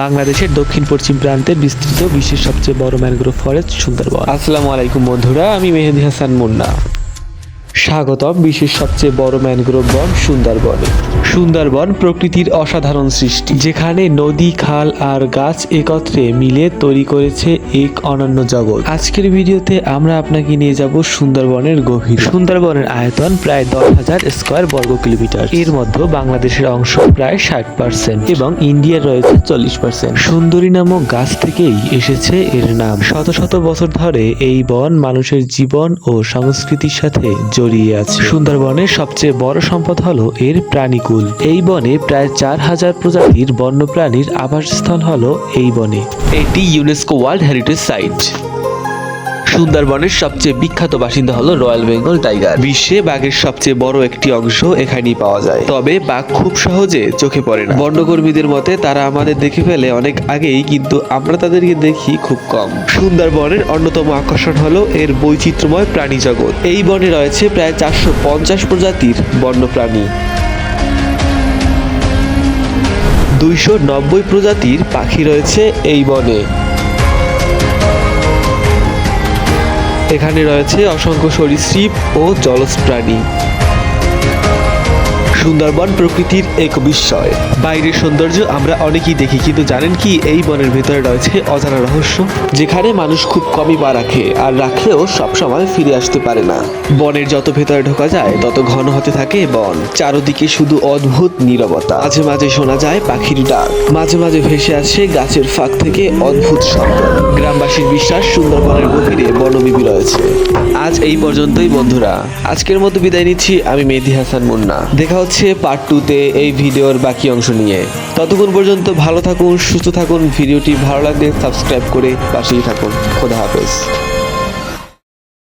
বাংলাদেশের দক্ষিণ পশ্চিম প্রান্তে বিস্তৃত বিশ্বের সবচেয়ে বড় ম্যানগ্রোভ ফরেস্ট সুন্দরবন। আসসালামু আলাইকুম বন্ধুরা, আমি মেহেদি হাসান মুন্না। স্বাগতম বিশ্বের সবচেয়ে বড় ম্যানগ্রোভ বন সুন্দরবনে। সুন্দরবন প্রকৃতির অসাধারণ সৃষ্টি, যেখানে নদী, খাল আর গাছ একত্রে মিলে তৈরি করেছে এক অনন্য জগৎ। আজকের ভিডিওতে আমরা আপনাকে নিয়ে যাব সুন্দরবনের গভীর। সুন্দরবনের আয়তন প্রায় দশ হাজার স্কোয়ার বর্গ কিলোমিটার। এর মধ্যে বাংলাদেশের অংশ প্রায় ষাট পার্সেন্ট এবং ইন্ডিয়ার রয়েছে চল্লিশ পার্সেন্ট। সুন্দরী নামক গাছ থেকেই এসেছে এর নাম। শত শত বছর ধরে এই বন মানুষের জীবন ও সংস্কৃতির সাথে জড়িয়ে আছে। সুন্দরবনের সবচেয়ে বড় সম্পদ হলো এর প্রাণীকুল। এই বনে প্রায় চার হাজার প্রজাতির বন্যপ্রাণীর আবাসস্থল হলো এই বনে। এটি ইউনেস্কো ওয়ার্ল্ড হেরিটেজ সাইট সুন্দরবনের সবচেয়ে বিখ্যাত বাসিন্দা হলো রয়্যাল বেঙ্গল টাইগার। বিশ্বে বাঘের সবচেয়ে বড় একটি অংশ এখানেই পাওয়া যায়। তবে বাঘ খুব সহজে চোখে পড়ে না। বন্যকর্মীদের মতে, তারা আমাদের দেখে ফেলে অনেক আগেই, কিন্তু আমরা তাদেরকে দেখি খুব কম। সুন্দরবনের অন্যতম আকর্ষণ হলো এর বৈচিত্র্যময় প্রাণী জগৎ। এই বনে রয়েছে প্রায় চারশো পঞ্চাশ প্রজাতির বন্যপ্রাণী। দুইশো নব্বই প্রজাতির পাখি রয়েছে এই বনে। এখানে রয়েছে অসংখ্য সরীসৃপ ও জলজ প্রাণী। সুন্দরবন প্রকৃতির এক বিস্ময়। বাইরের সৌন্দর্য আমরা অনেকেই দেখি, কিন্তু জানেন কি এই বনের ভেতরে রয়েছে অজানা রহস্য? যেখানে মানুষ খুব কমই পা রাখে আর রাখলেও সবসময় ফিরে আসতে পারে না। বনের যত ভেতরে ঢোকা যায়, তত ঘন হতে থাকে বন। চারদিকে শুধু অদ্ভুত নীরবতা। মাঝে মাঝে শোনা যায় পাখির ডাক। মাঝে মাঝে ভেসে আসে গাছের ফাঁক থেকে অদ্ভুত শব্দ। গ্রামবাসীর বিশ্বাস সুন্দরবনের গভীরে বনবিবি রয়েছে। আজ এই পর্যন্তই বন্ধুরা। আজকের মতো বিদায় নিচ্ছি। আমি মেহেদি হাসান মুন্না। দেখা হচ্ছে পার্ট টুতে এই ভিডিওর বাকি অংশ নিয়ে। ততক্ষণ পর্যন্ত ভালো থাকুন, সুস্থ থাকুন, ভিডিওটি ভালো লাগলে সাবস্ক্রাইব করে পাশেই থাকুন। খোদা হাফেজ।